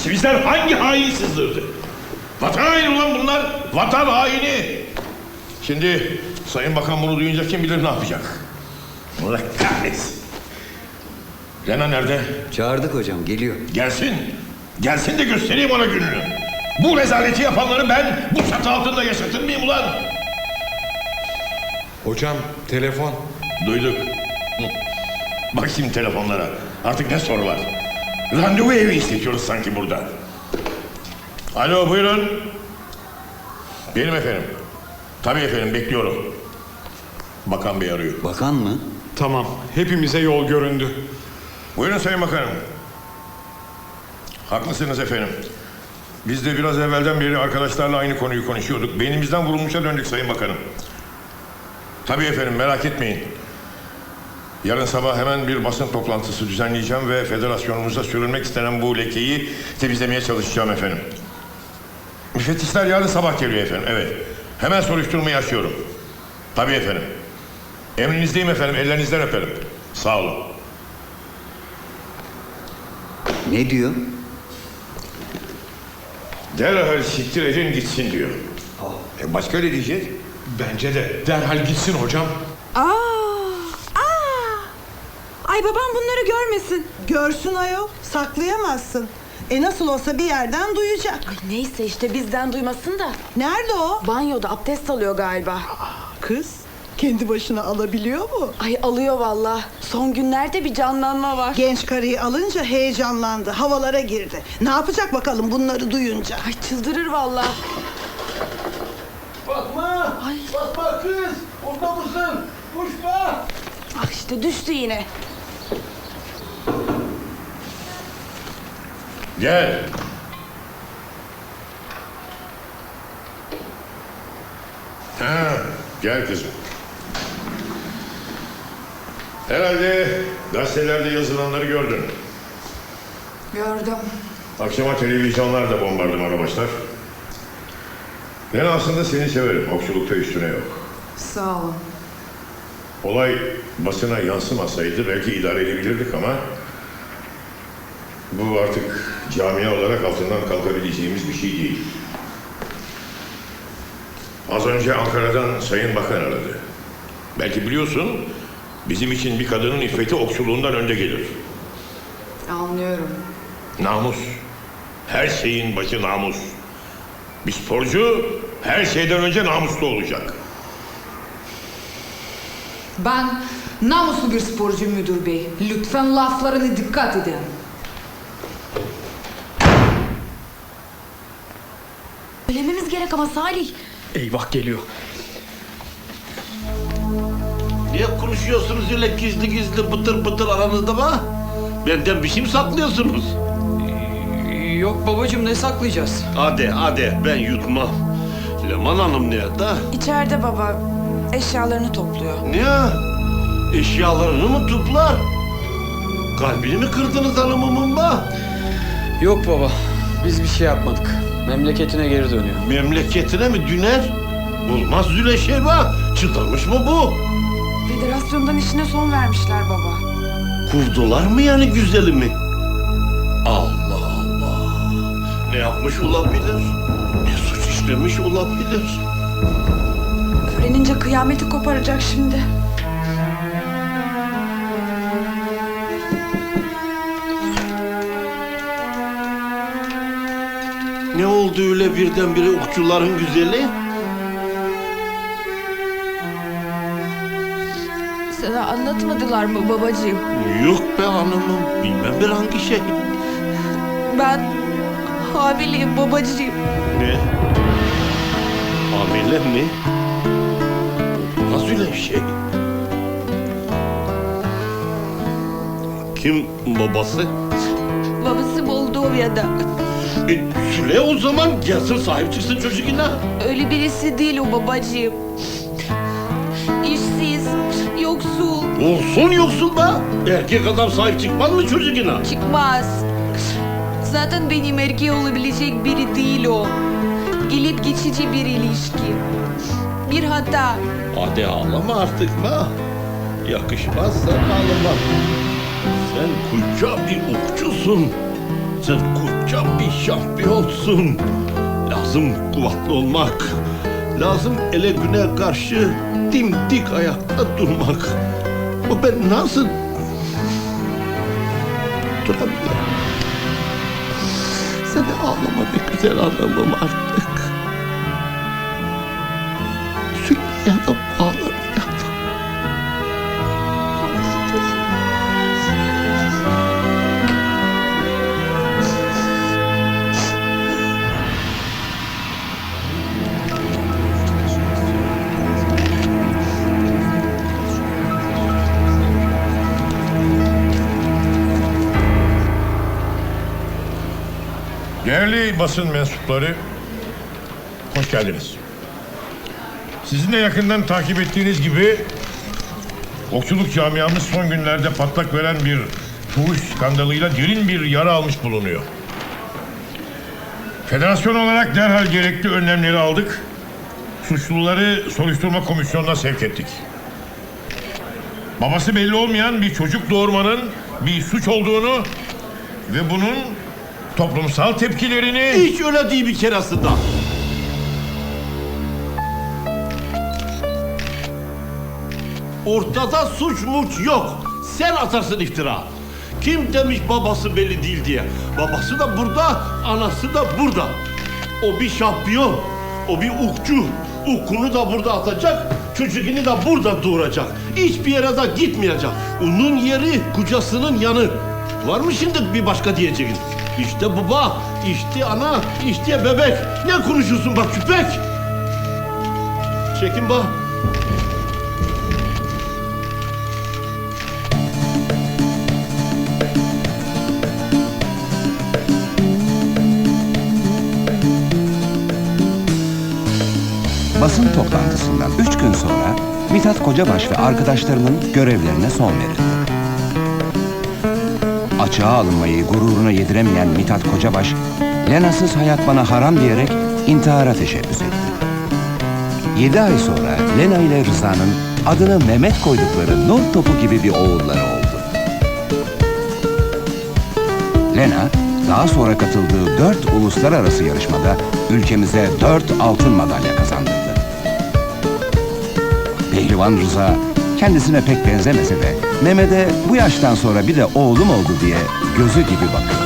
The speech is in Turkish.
İçimizden hangi hain sızdırdı? Vatan haini ulan bunlar. Vatan haini. Şimdi Sayın Bakan bunu duyunca kim bilir ne yapacak? Allah kahretsin. Lena nerede? Çağırdık hocam geliyor. Gelsin. Gelsin de göstereyim ona gününü. Bu rezaleti yapanları ben bu çatı altında yaşatır mıyım ulan? Hocam telefon. Duyduk. Bak şimdi telefonlara. Artık ne sorular? Randevu evi istetiyoruz sanki burada. Alo buyurun. Benim efendim. Tabii efendim bekliyorum. Bakan Bey arıyor. Bakan mı? Tamam hepimize yol göründü. Buyurun Sayın Bakanım. Haklısınız efendim. Biz de biraz evvelden beri arkadaşlarla aynı konuyu konuşuyorduk. Beynimizden vurulmuşa döndük Sayın Bakanım. Tabii efendim merak etmeyin. Yarın sabah hemen bir basın toplantısı düzenleyeceğim ve federasyonumuza sürülmek istenen bu lekeyi temizlemeye çalışacağım efendim. Müfettişler yarın sabah geliyor efendim, evet. Hemen soruşturmayı açıyorum. Tabii efendim. Emrinizdeyim efendim, ellerinizden öperim. Sağ olun. Ne diyor? Derhal siktir edin gitsin diyor. E başka ne diyecek? Bence de derhal gitsin hocam. Ay babam bunları görmesin. Görsün ayol, saklayamazsın. E nasıl olsa bir yerden duyacak. Ay neyse işte bizden duymasın da. Nerede o? Banyoda abdest alıyor galiba. Kız, kendi başına alabiliyor mu? Ay alıyor valla. Son günlerde bir canlanma var. Genç karıyı alınca heyecanlandı, havalara girdi. Ne yapacak bakalım bunları duyunca? Ay çıldırır valla. Bakma! Ay. Bakma kız! Orada mısın? Kuşma! Ah işte düştü yine. Gel. Ha, gel kızım. Herhalde gazetelerde yazılanları gördün. Gördüm. Akşama televizyonlar da bombardımana başlar. Ben aslında seni severim. Okçulukta üstüne yok. Sağ olun. Olay basına yansımasaydı belki idare edebilirdik ama... ...bu artık camia olarak altından kalkabileceğimiz bir şey değil. Az önce Ankara'dan Sayın Bakan aradı. Belki biliyorsun, bizim için bir kadının iffeti okçuluğundan önde gelir. Anlıyorum. Namus. Her şeyin başı namus. Bir sporcu her şeyden önce namuslu olacak. Ben namuslu bir sporcuyum müdür bey. Lütfen laflarına dikkat edin. Söylememiz gerek ama Salih. Eyvah geliyor. Niye konuşuyorsunuz öyle gizli gizli bıtır bıtır aranızda mı? Benden bir şey mi saklıyorsunuz? Yok babacığım ne saklayacağız? Hadi hadi ben yutmam. Leman Hanım nerede? İçeride baba. Eşyalarını topluyor. Ne? Eşyalarını mı toplar? Kalbini mi kırdınız hanımımın be? Yok baba biz bir şey yapmadık. Memleketine geri dönüyor. Memleketine mi düner? Şey be. Çıldırmış mı bu? Federasyondan işine son vermişler baba. Kurdular mı yani güzelimi? Allah Allah. Ne yapmış olabilir? Ne suç işlemiş olabilir? Öğrenince kıyameti koparacak şimdi. Ne oldu öyle birdenbire okçuların güzeli? Sana anlatmadılar mı babacığım? Yok be hanımım. Bilmem bir hangi şey. Ben hamileyim babacığım. Ne? Hamile mi? Nasıl öyle şey? Kim babası? Babası Moldova'da. E, Süle o zaman gelsin sahip çıksın çocuğuna. Öyle birisi değil o babacığım. İşsiz, yoksul, Olsun yoksul be. Erkek adam sahip çıkmaz mı çocuğuna? çıkmaz. Zaten benim erkeği olabilecek biri değil o. Gelip geçici bir ilişki. Bir hata. Hadi ağlama artık be. Yakışmaz sana ağlama. Sen koca bir okçusun. Sen koca bir şampiyonsun. Lazım kuvvetli olmak. Lazım ele güne karşı dimdik ayakta durmak. O ben nasıl durabilirim? Sen de ağlama be güzel adamım artık. Sürmeyelim ağlamayalım. Değerli basın mensupları, hoş geldiniz. Sizin de yakından takip ettiğiniz gibi okçuluk camiamız son günlerde patlak veren bir fuhuş skandalıyla derin bir yara almış bulunuyor. Federasyon olarak derhal gerekli önlemleri aldık. Suçluları soruşturma komisyonuna sevk ettik. Babası belli olmayan bir çocuk doğurmanın bir suç olduğunu ve bunun toplumsal tepkilerini... Hiç öyle değil bir keresinde. Ortada suç muç yok. Sen atarsın iftira. Kim demiş babası belli değil diye. Babası da burada, anası da burada. O bir şampiyon, o bir ukçu. Ukunu da burada atacak, çocuğunu da burada doğuracak. Hiçbir yere de gitmeyecek. Onun yeri kocasının yanı. Var mı şimdi bir başka diyeceğin? İşte baba, işte ana, işte bebek. Ne konuşuyorsun bak küpek? Çekin bak. Basın toplantısından üç gün sonra Mithat Kocabaş ve arkadaşlarının görevlerine son verildi. Açığa alınmayı gururuna yediremeyen Mithat Kocabaş, Lena'sız hayat bana haram diyerek intihara teşebbüs etti. Yedi ay sonra Lena ile Rıza'nın adını Mehmet koydukları nur topu gibi bir oğulları oldu. Lena, daha sonra katıldığı dört uluslararası yarışmada ülkemize dört altın madalya kazandırdı. Pehlivan Rıza kendisine pek benzemese de Mehmet'e bu yaştan sonra bir de oğlum oldu diye gözü gibi bakıyor.